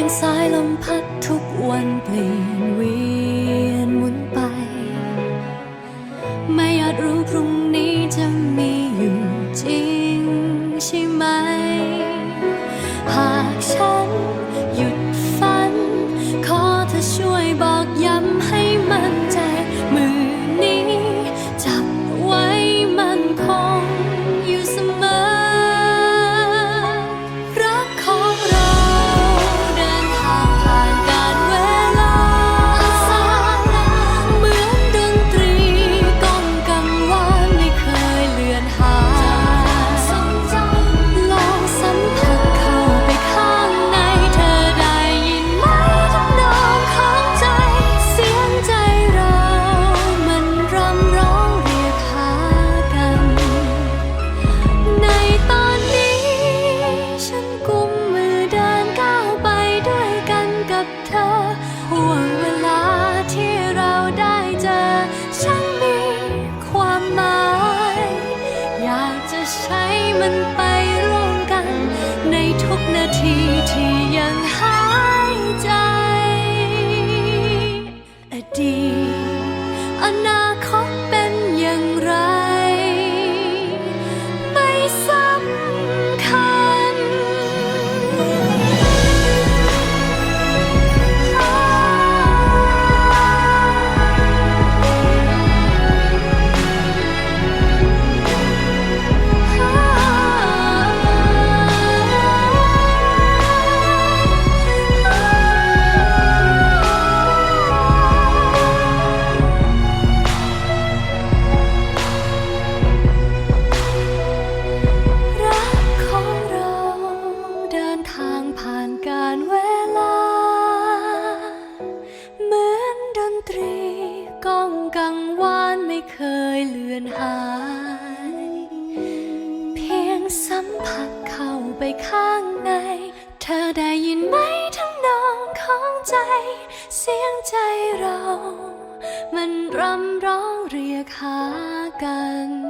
ดังสายลมพัดทุกวันเปลี่ยนเวียนหมุนไป ไม่อาจรู้พรุ่งนี้จะมีอยู่จริงใช่ไหม ใช้มันไปร่วมกัน ในทุกนาทีที่ยังหายใจ เคยเลือนหาย เพียงสัมผัสเข้าไปข้างใน เธอได้ยินไหมทั้งนองของใจ เสียงใจเรา มันรำร้องเรียกหากัน